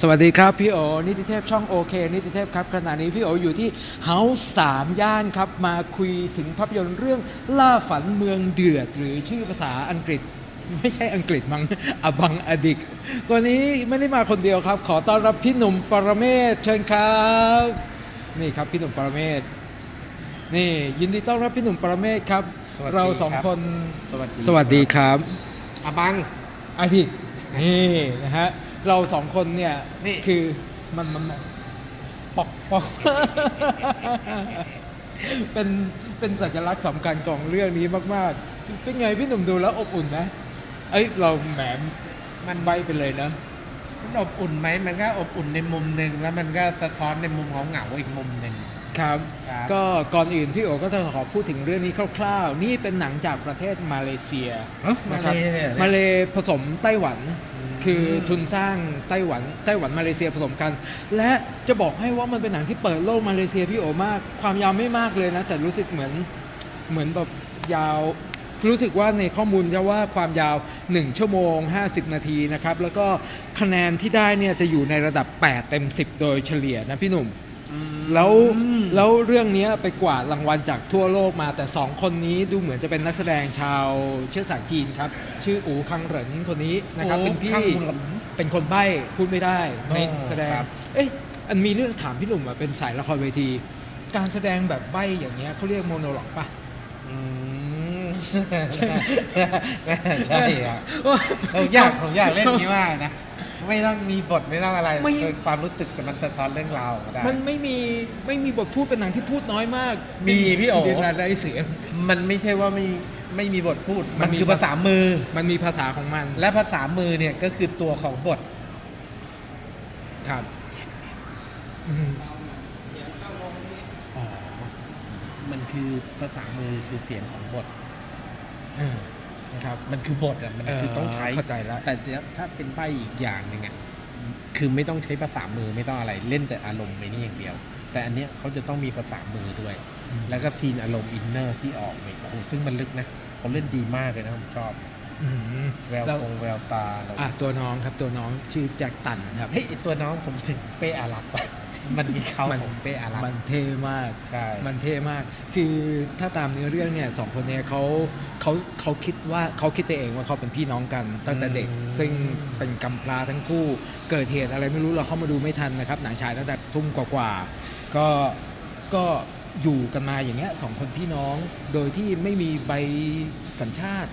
สวัสดีครับพี่โอนิติเทพช่องโอเคนิติเทพครับขณะนี้พี่โออยู่ที่เฮาส์สามย่านครับ มาคุยถึงภาพยนตร์เรื่องล่าฝันเมืองเดือด หรือชื่อภาษาอังกฤษ ไม่ใช่อังกฤษมั้งอบังอดิกวันนี้ไม่ได้มาคนเดียวครับ ขอต้อนรับพี่หนุ่มปรเมศเชิญครับ นี่ครับพี่หนุ่มปรเมศนี่ยินดีต้อนรับพี่หนุ่มปรเมศครับ สวัสดีเราสองครับคนสวัสดีสวัสดีครับอาบัง อดีตนี่นะฮะ เราสองคนเนี่ยนี่ คือมันมันมันปอกปอก เป็นเป็นสัญลักษณ์สำคัญของเรื่องนี้มากๆ เป็นไงพี่หนุ่มดูแล้วอบอุ่นไหมเอ้ยเราแหมมันใบไปเลยนะ มันอบอุ่นไหมมันก็อบอุ่นในมุมหนึ่งแล้วมันก็สะท้อนในมุมของเหงาอีกมุมหนึ่ง ครับ ครับ ก็ก่อนอื่นพี่โอก็จะขอพูดถึงเรื่องนี้คร่าวๆ นี่เป็นหนังจากประเทศมาเลเซียนะครับมาเลเนี่ยมาเลผสมไต้หวัน คือทุนสร้างไต้หวันไต้หวันมาเลเซียผสมกัน และจะบอกให้ว่ามันเป็นหนังที่เปิดโลกมาเลเซียพี่โอมาก ความยาวไม่มากเลยนะ แต่รู้สึกเหมือนเหมือนแบบยาวรู้สึกว่าในข้อมูลจะว่าความยาว 1 ชั่วโมง 50 นาทีนะครับ แล้วก็คะแนนที่ได้เนี่ยจะอยู่ในระดับ 8 เต็ม 10 โดยเฉลี่ยนะพี่หนุ่ม แล้วแล้วเรื่องเนี้ยไปกวาดรางวัลจากทั่วโลกมา แต่สองคนนี้ดูเหมือนจะเป็นนักแสดงชาวเชื้อสายจีนครับ ชื่ออูคังเหรินคนนี้นะครับอูเป็นพี่คังเหรินเป็นคนใบ้พูดไม่ได้ในอ๋อแสดงครับเอ้ยอันมีเรื่องถามพี่หนุ่มอะเป็นสายละครเวที การแสดงแบบใบ้อย่างเงี้ยเขาเรียกโมโนโลกปะอืมใช่ใช่ครับผมอยากผมอยากเล่นอย่างนี้มากนะ ไม่ต้องมีบทไม่ต้องอะไรไม่ คือความรู้สึกแต่มันสะท้อนเรื่องราวก็ได้ มันไม่มีไม่มีบทพูดเป็นหนังที่พูดน้อยมากมีพี่โอ๋ เดียนอะไรเสียง มันไม่ใช่ว่าไม่ไม่มีบทพูด มัมันนมี คือภาษามือ มันมีภาษาของมันและภาษามือเนี่ยก็คือตัวของบท ครับอืมอ๋อมันคือภาษามือคือเสียงของบท เออ นะครับมันคือบทอะมันคือต้องใช้เข้าใจแล้ว แต่เดี๋ยวถ้าเป็นใบอีกอย่างหนึ่งอะคือไม่ต้องใช้ภาษามือไม่ต้องอะไรเล่นแต่อารมณ์ไปนี่อย่างเดียว แต่อันเนี้ยเขาจะต้องมีภาษามือด้วยอืมแล้วก็ซีนอารมณ์อินเนอร์ที่ออกเนี่ยโอ้โหซึ่งมันลึกนะเขาเล่นดีมากเลยนะผมชอบอืมแววแล้วตรงแววตาเราอะตัวน้องครับตัวน้องชื่อแจ็คตันครับเฮ้ยไอ้ตัวน้องผมถึงเป้อารักปะ มันมีเขามัน ของเป้อารักมันเท่มาก ใช่มันเท่มาก คือถ้าตามเนื้อเรื่องเนี่ยสองคนเนี่ยเขาเขาเขาคิดว่าเขาคิดไปเองว่าเขาเป็นพี่น้องกันตั้งแต่เด็กซึ่งเป็นกำพร้าทั้งคู่ เกิดเหตุอะไรไม่รู้เราเข้ามาดูไม่ทันนะครับ หนังฉายตั้งแต่ทุ่มกว่าๆ ก็ก็อยู่กันมาอย่างเงี้ยสองคนพี่น้อง โดยที่ไม่มีใบสัญชาติ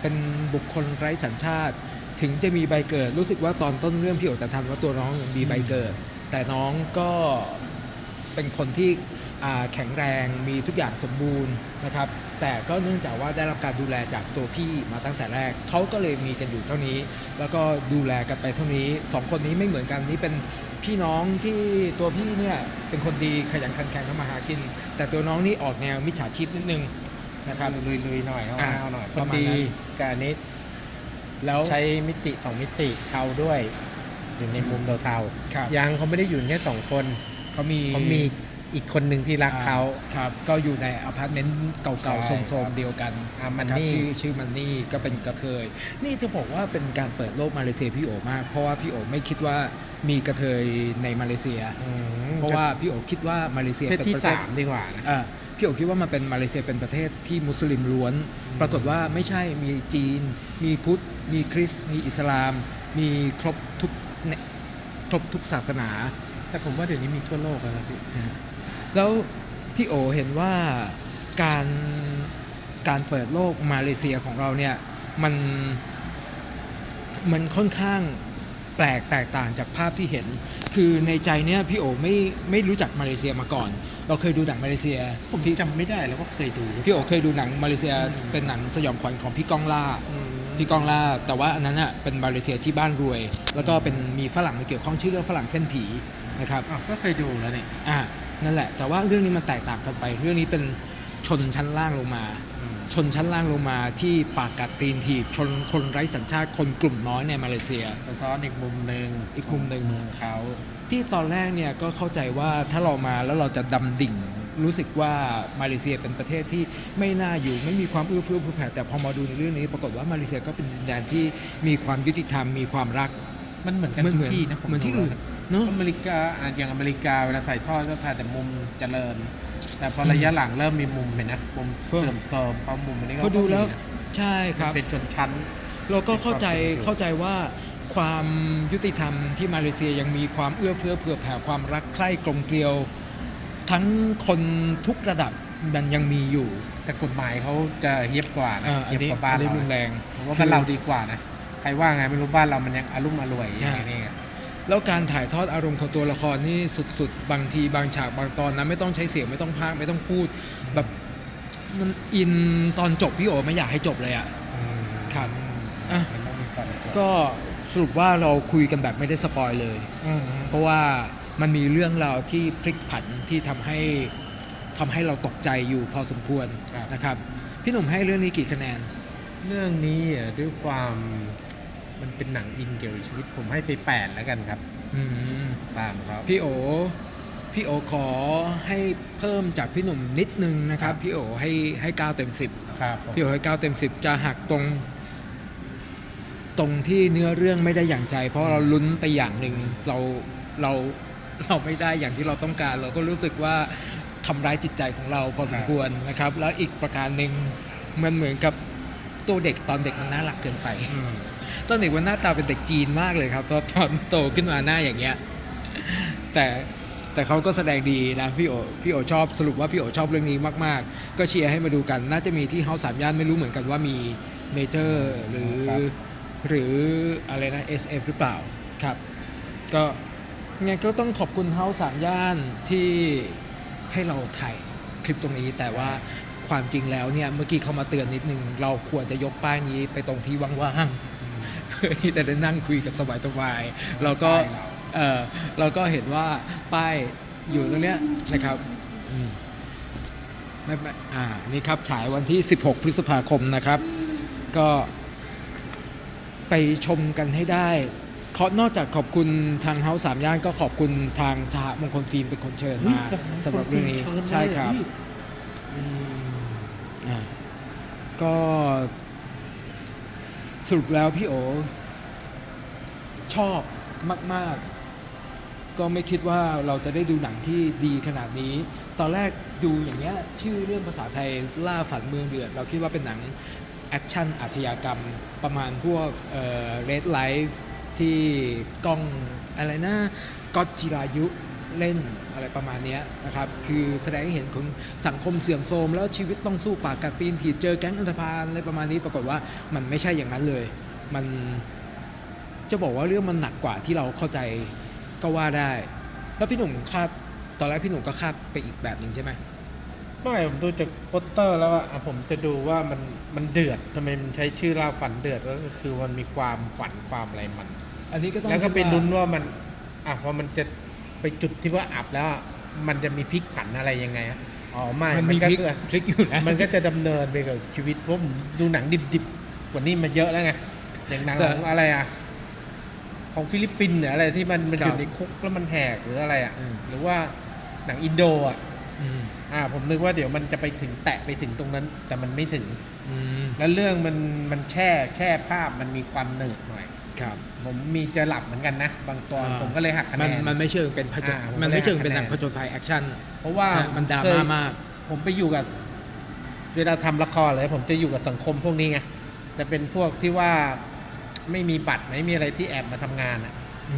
เป็นบุคคลไร้สัญชาติ ถึงจะมีใบเกิด รู้สึกว่าตอนต้นเรื่องพี่โอจะทันว่าตัวน้องมีใบเกิด แต่น้องก็เป็นคนที่อ่าแข็งแรงมีทุกอย่างสมบูรณ์นะครับ แต่ก็เนื่องจากว่าได้รับการดูแลจากตัวพี่มาตั้งแต่แรกเขาก็เลยมีกันอยู่เท่านี้ แล้วก็ดูแลกันไปเท่านี้สองคนนี้ไม่เหมือนกันนี่เป็นพี่น้องที่ตัวพี่เนี่ยเป็นคนดีขยันขันแข็งทำมาหากิน แต่ตัวน้องนี่ออกแนวมิจฉาชีพนิดนึงนะครับลุยลุยๆหน่อยเอาอะเอาหน่อยคประนมาณนั้นดีกับอันนี้แล้วใช้มิติสองมิติเทาด้วย อยู่ในมุมเทาครับๆยังเขาไม่ได้อยู่แค่สองคนเขามีเขามีอีกคนหนึ่งที่รักเขาอ่ครับ ก็อยู่ในอพาร์ตเมนต์เก่าใช่ๆโซมๆเดียวกันอ่ามันครับนี่ชื่อชื่อมันนี่ก็เป็นกระเทย นี่จะบอกว่าเป็นการเปิดโลกมาเลเซียพี่โอมาก เพราะว่าพี่โอไม่คิดว่ามีกระเทยในมาเลเซียอืมเพราะว่าพี่โอคิดว่ามาเลเซียเพศเป็นที่ประเทศสามดีกว่านะอ่าพี่โอคิดว่ามันเป็นมาเลเซียเป็นประเทศที่มุสลิมล้วน ปรากฏว่าไม่ใช่มีจีน มีพุทธ มีคริสต์มีอิสลาม มีครบทุกเนี่ย ครบทุกศาสนา แต่ผมว่าเดี๋ยวนี้มีทั่วโลกแล้วนะพี่แล้วพี่โอเห็นว่าการการเปิดโลกมาเลเซียของเราเนี่ยมันมันค่อนข้างแปลกแตกต่างจากภาพที่เห็น คือในใจเนี่ยพี่โอไม่ไม่รู้จักมาเลเซียมาก่อน เราเคยดูหนังมาเลเซีย ผมจำไม่ได้แล้วว่าเคยดูหรือเปล่าพี่โอเคยดูหนังมาเลเซียเป็นหนังสยองขวัญของพี่ก้องล่าอืม พี่ก้องล่า แต่ว่าอันนั้นอะเป็นมาเลเซียที่บ้านรวย แล้วก็เป็นมีฝรั่งมาเกี่ยวข้องชื่อเรื่องฝรั่งเส้นผีนะครับอ้าวก็เคยดูแล้วนี่อ่านั่นแหละ แต่ว่าเรื่องนี้มันแตกต่างกันไป เรื่องนี้เป็นชนชั้นล่างลงมา ชนชั้นล่างลงมาที่ปากกัดตีนถีบชนคนไร้สัญชาติคนกลุ่มน้อยในมาเลเซียสะท้อนอีกมุมหนึ่งอีกมุมหนึ่งเมืองเขา ที่ตอนแรกเนี่ยก็เข้าใจว่าถ้าเรามาแล้วเราจะดำดิ่ง รู้สึกว่ามาเลเซียเป็นประเทศที่ไม่น่าอยู่ไม่มีความเอื้อเฟื้อเผื่อแผ่แต่พอมาดูในเรื่องนี้ ปรากฏว่ามาเลเซียก็เป็นดินแดนที่มีความยุติธรรมมีความรักมันเหมือนกันเหมือนทุเหมืกอนที่นะผเหมือนที่ดูอื่นแล้วเนอะอเมริกาอะอย่างอเมริกาเวลาถ่ายทอดก็ถ่ายแต่มุมเจริญ แต่พอระยะหลังเริ่มมีมุมเห็นนะมุมเพิ่มเสื่อมโทรมเขามุมอันนี้ก็พอดูแล้วมีนะใช่ครับเป็นชนชั้นเราก็เข้าใจเป็นความเข้าใจว่าความยุติธรรมที่มาเลเซียยังมีความเอื้อเฟื้อเผื่อแผ่ความรักใคร่กลมเกลียว ทั้งคนทุกระดับมันยังมีอยู่ แต่กฎหมายเขาจะเฮียบกว่านะเอ่ออัเฮีนยบนี้กว่าบ้านอันนี้เรารุนแรงผมว่าบ้านเราดีกว่านะใครว่าไงไม่รู้บ้านเรามันยังอารมณ์อร่วยอย่างนี้ไงแล้วการถ่ายทอดอารมณ์ของตัวละครนี่สุดๆ บางทีบางฉากบางตอนนะไม่ต้องใช้เสียงไม่ต้องพากย์ไม่ต้องพูด แบบมันอินตอนจบพี่โอไม่อยากให้จบเลยอะครับอะมันต้องมีตอนจบก็สรุปว่าเราคุยกันแบบไม่ได้สปอยเลยอืมเพราะว่า มันมีเรื่องราวที่พลิกผันที่ทำให้ทำให้เราตกใจอยู่พอสมควรครับนะครับ พี่หนุ่มให้เรื่องนี้กี่คะแนน เรื่องนี้อะด้วยความมันเป็นหนังอินเกี่ยวกับชีวิตผมให้ไปแปดแล้วกันครับอืมตามครับ พี่โอพี่โอขอให้เพิ่มจากพี่หนุ่มนิดนึงนะครับ พี่โอให้ให้9เต็ม10ครับผมพี่โอให้9เต็ม10จะหักตรง ตรงที่เนื้อเรื่องไม่ได้อย่างใจ เพราะเราลุ้นไปอย่างหนึ่งเราเรา เราไม่ได้อย่างที่เราต้องการ เราก็รู้สึกว่าทำร้ายจิตใจของเราพอสมควรนะครับ แล้วอีกประการหนึ่งมันเหมือนกับตัวเด็กตอนเด็กมันน่ารักเกินไปตอนเด็กมันหน้าตาเป็นเด็กจีนมากเลยครับตอตอนโตขึ้นมาหน้าอย่างเงี้ยแต่แต่เขาก็แสดงดีนะพี่โอพี่โอชอบสรุปว่าพี่โอชอบเรื่องนี้มากๆ ก็เชียร์ให้มาดูกัน น่าจะมีที่เฮาสามย่านไม่รู้เหมือนกันว่ามีเมเจอร์หรือหรืออะไรนะ SF หรือเปล่าครับ ก็ ไงก็ต้องขอบคุณเฮาสามย่านที่ให้เราถ่ายคลิปตรงนี้ แต่ว่าความจริงแล้วเนี่ยเมื่อกี้เขามาเตือนนิดนึง เราควรจะยกป้ายนี้ไปตรงที่ว่างๆเพื่อที่จะได้นั่งคุยกันสบายๆเราก็เออเราก็เห็นว่าป้ายอยู่ตรงเนี้ยนะครับอืมไม่ไม่อ่านี่ครับฉายวันที่ 16 พฤษภาคมนะครับ ก็ไปชมกันให้ได้ ขานอกจากขอบคุณทางเฮาสามย่านก็ขอบคุณทางสหมงคลฟิล์มเป็นคนเชิญมาสำหรับเรื่องนี้ใช่ครับอืมอ่าก็สรุปแล้วพี่โอชอบมาก ๆ ก็ไม่คิดว่าเราจะได้ดูหนังที่ดีขนาดนี้ ตอนแรกดูอย่างเงี้ยชื่อเรื่องภาษาไทยล่าฝันเมืองเดือด เราคิดว่าเป็นหนังแอคชั่นอาชญากรรมประมาณพวกเอ่อ Red Life ที่กล้องอะไรนะก็จิรายุเล่นอะไรประมาณนี้นะครับ คือแสดงให้เห็นคนสังคมเสื่อมโทรมแล้วชีวิตต้องสู้ปากกัดตีนถีบเจอแก๊งอันธพาลอะไรประมาณนี้ปรากฏว่ามันไม่ใช่อย่างนั้นเลย มันจะบอกว่าเรื่องมันหนักกว่าที่เราเข้าใจก็ว่าได้ แล้วพี่หนุ่มคาดตอนแรกพี่หนุ่มก็คาดไปอีกแบบหนึ่งใช่ไหมไม่ผมดูจากโปสเตอร์แล้วอะอะผมจะดูว่ามันมันเดือดทำไมมันใช้ชื่อล่าฝันเดือดก็คือมันมีความฝันความอะไรมัน อันนี้ก็ต้องแล้วก็คิดไปว่าลุ้นว่ามันอะพอมันจะไปจุดที่ว่าอับแล้วอะมันจะมีพลิกผันอะไรยังไงอะอ๋อไม่มันมีก็พลิกคือพลิกอยู่นะมันก็จะดำเนินไปกับชีวิตเพราะผมดูหนังดิบๆกว่านี้มาเยอะแล้วไงอย่างหนังแต่ของอะไรอะของฟิลิปปินส์เนี่ยอะไรที่มันมันคอรับยู่ในคุกแล้วมันแหกหรืออะไรอะอืมหรือว่าหนังอินโดอะอืมอ่า ผมนึกว่าเดี๋ยวมันจะไปถึงแตะไปถึงตรงนั้น แต่มันไม่ถึงอืมแล้วเรื่องมันมันแช่แช่ภาพมันมีความเหนืดหน่อย ครับผมมีจะหลับเหมือนกันนะ บางตอนอ่า ผมก็เลยหักคะแนมันน มันไม่เชิงเป็นผจญอ่าผมมันไม่เชิงเลยให้เป็นหนังคะผแนนจญภัยแอคชั่นเพราะว่า มันดราเคม่ายมาก ผมไปอยู่กับ เวลาทำละครเลย ผมจะอยู่กับสังคมพวกนี้ไงจะเป็นพวกที่ว่าไม่มีบัตรไม่มีอะไรที่แอบมาทำงานอะ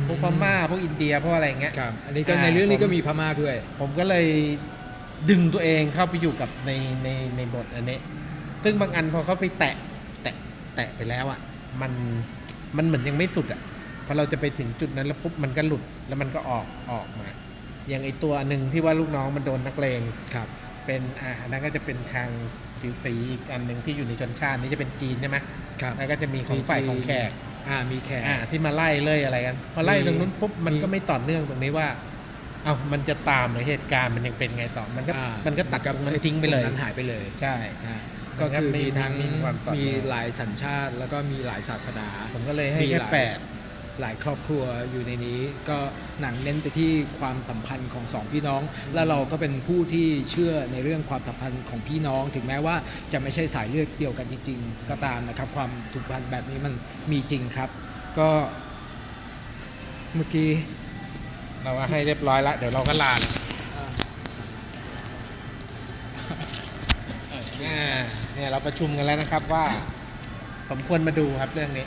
พวกพม่าพวกอินเดียพวกอะไรอย่างเงี้ย ครับ อันนี้ก็อ่าในเรื่องนี้ผมก็มีพม่าด้วย ผมก็เลยดึงตัวเองเข้าไปอยู่กับในในในบทอันนี้ ซึ่งบางอันพอเขาไปแตะแตะแตะไปแล้วอะ มัน มันเหมือนยังไม่สุดอะพอเราจะไปถึงจุดนั้นแล้วปุ๊บมันก็หลุดแล้วมันก็ออกออกมา อย่างไอตัวหนึ่งที่ว่าลูกน้องมันโดนนักเลงครับ เป็นอ่าอันนั้นก็จะเป็นทางผิวสีอีกอันหนึ่งที่อยู่ในชนชาตินี้จะเป็นจีนใช่ไหมครับแล้วก็จะมีของฝ่ายของแขกอ่ามีแขกอ่าที่มาไล่เลยอะไรกัน พอไล่มีตรงนู้นปุ๊บมันมีก็ไม่ต่อเนื่องตรงนี้ว่าเอ้ามันจะตามหรือเหตุการณ์มันยังเป็นไงต่อ มันก็อ่ามันก็ตัดตรงนั้นทิ้งไปเลยตรนั้นหายไปเลย ใช่อ่ามัน ก็ก็คือไม่มีทั้งไม่มีความต่อเนื่องมีหลายสัญชาติ แล้วก็มีหลายศาสนา ผมก็เลยให้มีแค่หลายแปดหลายครอบครัวอยู่ในนี้ ก็หนังเน้นไปที่ความสัมพันธ์ของสองพี่น้อง และเราก็เป็นผู้ที่เชื่อในเรื่องความสัมพันธ์ของพี่น้อง ถึงแม้ว่าจะไม่ใช่สายเลือดเดียวกันจริง ๆ ก็ตามนะครับ ความผูกพันแบบนี้มันมีจริงครับ ก็เมื่อกี้เราก็ให้เรียบร้อยแล้วเดี๋ยวเราก็ลาแล้วอ่า เนี่ยเราประชุมกันแล้วนะครับว่าสมควรมาดูครับเรื่องนี้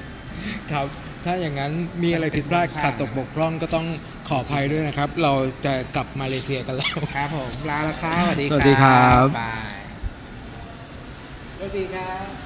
ครับ ถ้าอย่างนั้นมีอะไรผิดพลาดเป็นขาดตกบกพร่องก็ต้องขออภัยด้วยนะครับ เราจะกลับมาเลเซียกันแล้ว ครับผมลาแล้วครับสวัสดีสวัสดีครับบายสวัสดีครับ